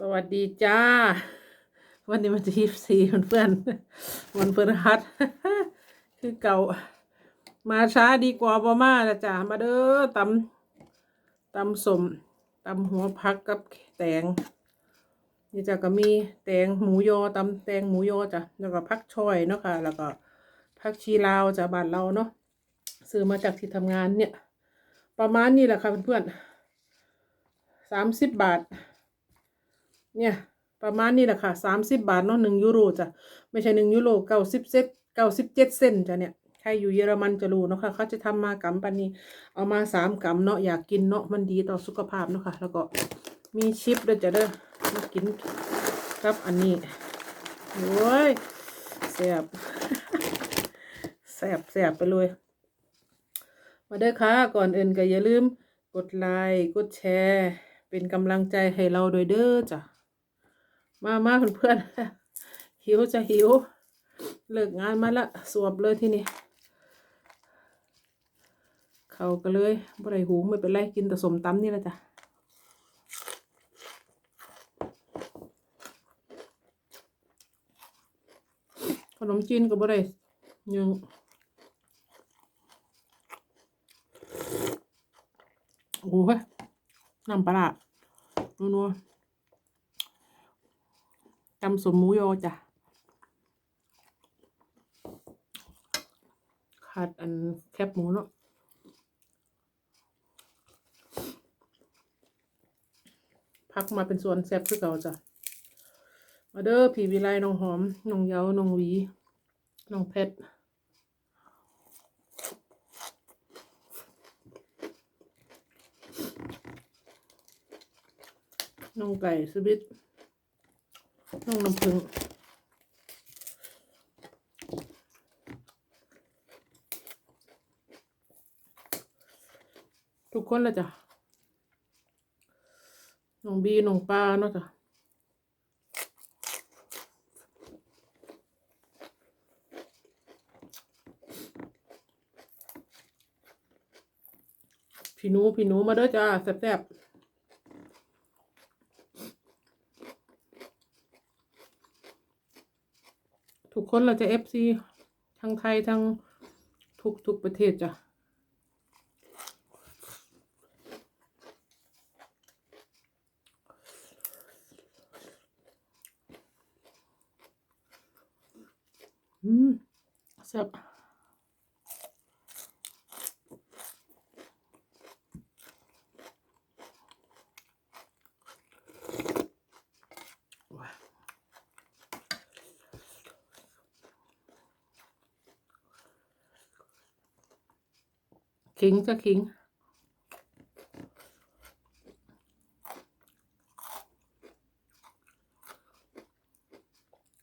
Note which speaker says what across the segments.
Speaker 1: สวัสดีจ้า วันนี้มันจะยี่สี่เพื่อนๆวันพฤหัสคือเก่า มาช้าดีกว่าบ่มานะจ้ามาเด้อตำตำสมตำหัวพักกับแตงนี่จ้ะก็มีแตงหมูยอตำแตงหมูยอจ้ะแล้วก็พักชอยเนาะค่ะ แล้วก็พักชีลาวจ้ะบ้านเราเนาะซื้อมาจากที่ทำงานเนี่ย ประมาณนี้แหละค่ะเพื่อนๆสามสิบบาท เนี่ยประมาณนี้แหละค่ะสามสิบบาทเนาะหนึ่งยูโรจ้ะไม่ใช่หนึ่งยูโรเก้าสิบเซตเก้าสิบเจ็ดเซนจ้ะเนี่ยใครอยู่เยอรมันจะรู้เนาะค่ะเขาจะทำมากำปันนี้ เอามาสามกำเนาะอยากกินเนาะมันดีต่อสุขภาพเนาะค่ะแล้วก็มีชิปด้วยจ้ะเด้อมากินกับอันนี้โอ้ยแซ่บแซ่บแซ่บไปเลย มาเด้อค่ะก่อนอื่นก็อย่าลืมกดไลค์กดแชร์ เป็นกำลังใจให้เราโดยเด้อจ้ะ มามาเพื่อนๆหิวจะหิว เลิกงานมาละสวบเลยที่นี่เขาก็เลยบ่ได้หูไม่เป็นไรกินแต่สมตำนี่แหละจ้ะขนมจีนก็บ่ได้ยังโอ้ยน้ำปลาร้านัวๆ ตำสมหมูยอจ้ะขาดอันแคบหมูเนาะพักมาเป็นส่วนแซ่บคือเก่าจ้ะมาเด้อผีวิไลน้องหอมน้องเยาน้องหวีน้องเพชรน้องไก่สวิต น้องน้ำผึ้งทุกคนละจ้ะน้องบีน้องปลาเนาะจ้ะพี่นูพี่นูมาเด้อจ้าแซ่บๆ ทุกคนเราจะเอฟซีทั้งไทยทั้งทุกทุกประเทศจ้ะอืมแซ่บ ขิงจะขิง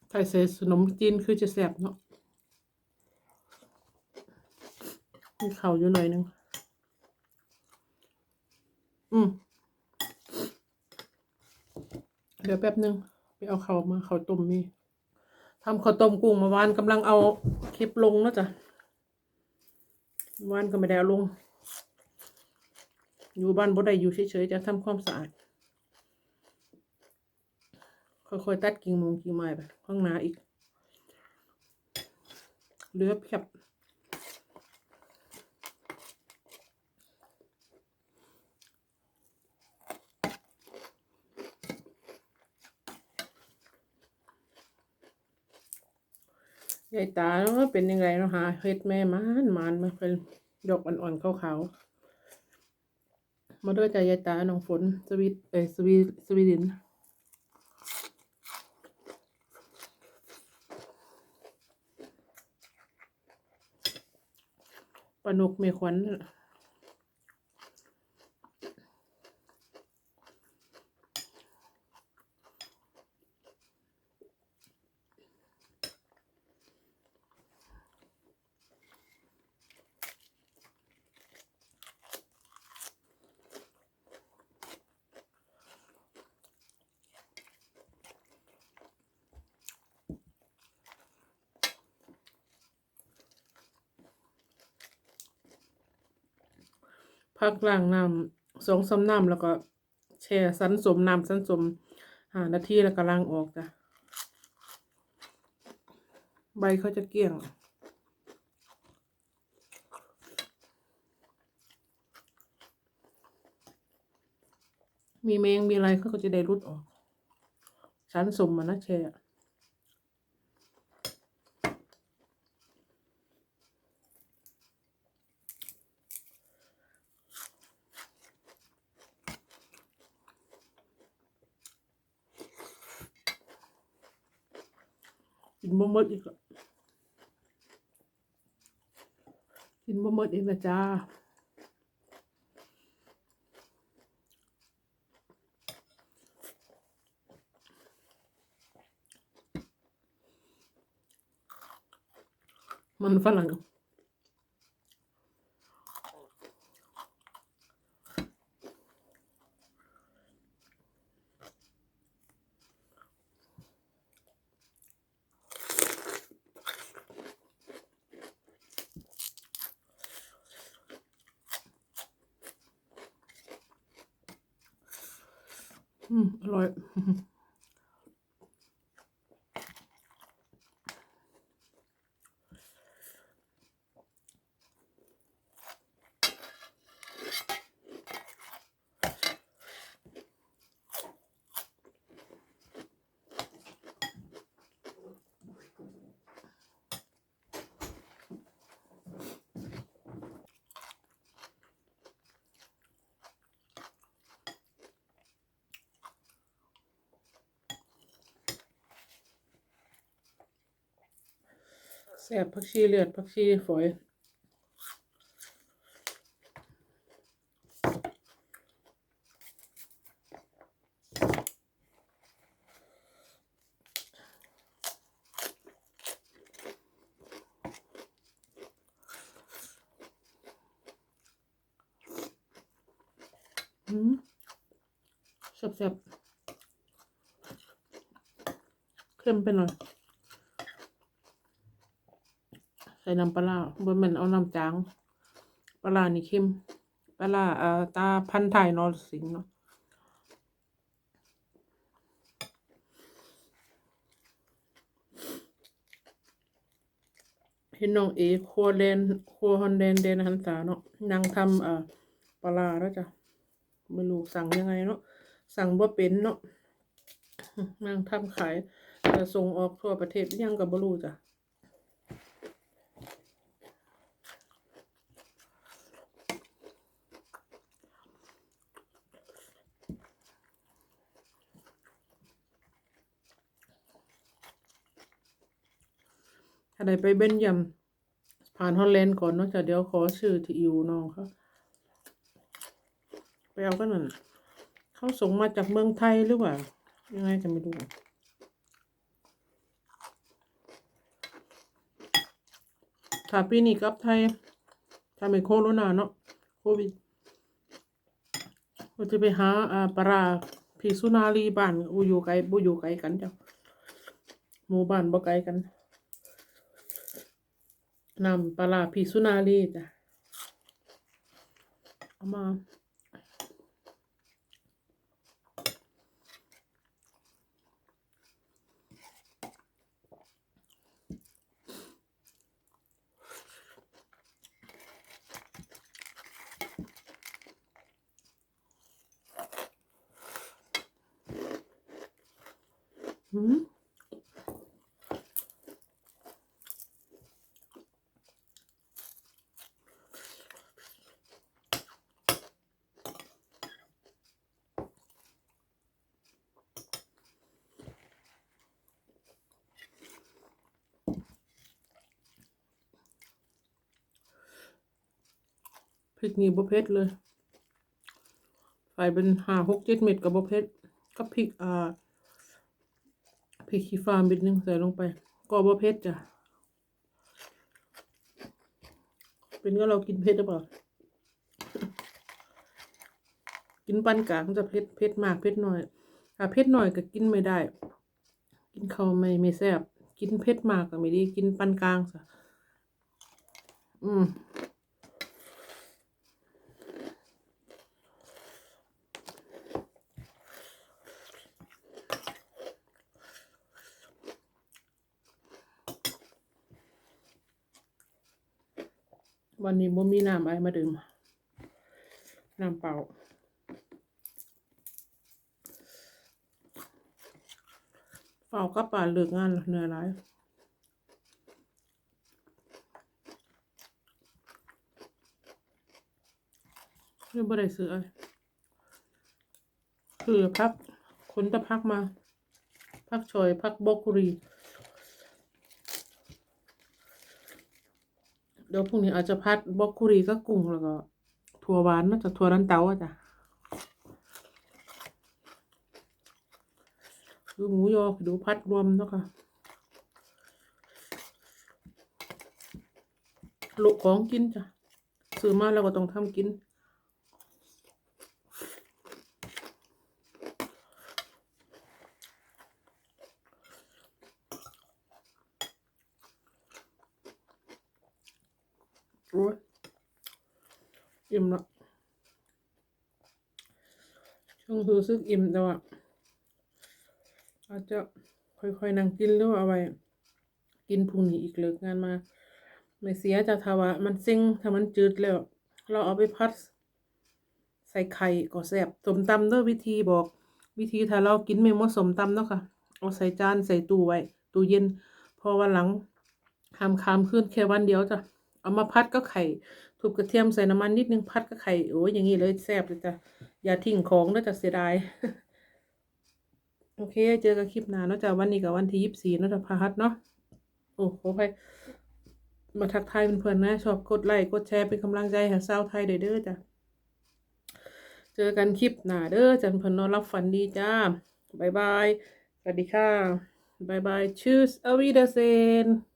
Speaker 1: ไข่ใส่ขนมจีนคือจะแซ่บเนาะมีเข่าอยู่หน่อยนึง อืม เดี๋ยวแป๊บนึง ไปเอาเข่ามาเข่าต้มมีทำข้าวต้มกุ้งเมาวานกำลังเอาคลิปลงเนะจ้ะ วานก็ไม่ได้เอาลง อยู่บ้านบ่ได้อยู่เฉยๆจะทำความสะอาด ค่อยๆตัดกิ่งมงกิ่งไม้ไปข้างหน้าอีกเหลือเพียบ ยายตาเนาะเป็นยังไงเนาะหาเฮ็ดแม่มานมานมาเป็นดอกอ่อนๆขาวๆมาด้วยใจยายตาน้องฝนสวีทเอ้ยสวีสวีดินปลาหนกเมควัน พักล้างน้ำสองสามน้ำแล้วก็แช่สันสมน้ำสันสมหานาทีแล้วกำลังออกจ้ะใบเขาจะเกลี้ยง มีแมงมีอะไรเขาก็จะได้รุดออก ชั้นสมมานะแช บ่หมดอีกกินบ่หมดอีกนะจ้ามันฝรั่ง อืมอร่อย ซ่บผักชีเลือดผักชีฝอยอืมแซ่บๆเข้มไปหน่อย ใส่น้ำปลาร้าบนมันเอาน้ำจาง ปลานี่เข้มปลาเอ่อตาพันธ์ไทยนอรสิงห์เนาะเห็นน้องเอครัวแดนครัวฮอนแดนแดนหันษาเนาะนางทำเอ่อปลาแล้วจ้ะไม่รู้สั่งยังไงเนาะสั่งบ่เป็นเนาะนางทำขายแต่ส่งออกทั่วประเทศยังกับบรูจ้ะ ถ้าได้ไปเบนยำผ่านฮอลแลนด์ก่อนเนาะจะเดี๋ยวขอชื่อที่อยู่น้องเขาไปเอากันนั่นเขาส่งมาจากเมืองไทยหรือเปล่า ยังไงจะไม่รู้ถ้าปีนี้กลับไทยถ้าไม่โคโรนาเนาะโควิดก็จะไปหาอ่าปลาร้าพีสุนารีบ้านอูอยู่ไกลบูอยู่ไกลกันจ้ะหมู่บ้านบ่ไกลกัน นำปลาร้าพีสุนารีจ้ะเอามา อืม พริกนี่บ่เผ็ดเลยใส่เป็นห้าหกเจ็ดเม็ดกับบ่เผ็ดกับพริกอ่าพริกขี้ฟ้าบิดนึงใส่ลงไป ก็บ่เผ็ดจ้ะ เป็นก็เรากินเผ็ดหรือเปล่า กินปานกลางจะเผ็ดเผ็ดมากเผ็ดน้อยถ้าเผ็ดน้อยก็กินไม่ได้ กินข้าวไม่ไม่แซ่บกินเผ็ดมากก็ไม่ดี กินปานกลางซะอืม วันนี้บ่มีน้ำไอมาดื่มน้ำเปล่าเปล่าก็ป่าเลิกงานเหนื่อยหลายยังบ่ได้ซื้ออะไรคือพักคนตะพักมา พักชอย พักบกกุรี เดี๋ยวพรุ่งนี้อาจจะพัดบล็อกคุรีก็กุ้งแล้วก็ถั่วหวานน่าจะถั่วรันเตาอะจ้ะคือหมูยอดูพัดรวมแล้วค่ะลูกของกินจ้ะซื้อมาแล้วก็ต้องทำกิน อ้ยอิ่มละช่วงรู้สึกอิ่มแต่ว่าอาจจะค่อยๆนั่งกินหรือว่าเอาไว้ กินพรุ่งนี้อีกเลิกงานมา ไม่เสียจะทว่ามันซิ่งถ้ามันจืดแล้ว เราเอาไปพัด ใส่ไข่ก็แซ่บสมตำด้วยวิธีบอก วิธีถ้าเรากินไม่หมดสมตำเนาะค่ะ เอาใส่จานใส่ตู้ไว้ ตู้เย็น พอวันหลังทำคามขึ้นแค่วันเดียวจ้ะ เอามาพัดก็ไข่ถูกกระเทียมใส่น้ำมันนิดนึงพัดก็ไข่โอ้ยอย่างนี้เลยแซ่บเลยจ้ะอย่าทิ้งของนะจะเสียดายโอเค เจอกันคลิปหน้าเนาะจ้ะวันนี้กับวันที่ยี่สิบสี่นาะจ้ะพาฮัทเนาะโอ้ขอไปมาทักทายเพื่อนๆนะชอบกดไลค์กดแชร์เป็นกำลังใจให้สาวไทยเด้อเด้อจ้ะเจอกันคลิปหน้าเด้อจันเพิ่อนนอนรับฝันดีจ้าบายบายสวัสดีค่ะบายบายชื่ออวีเดเซน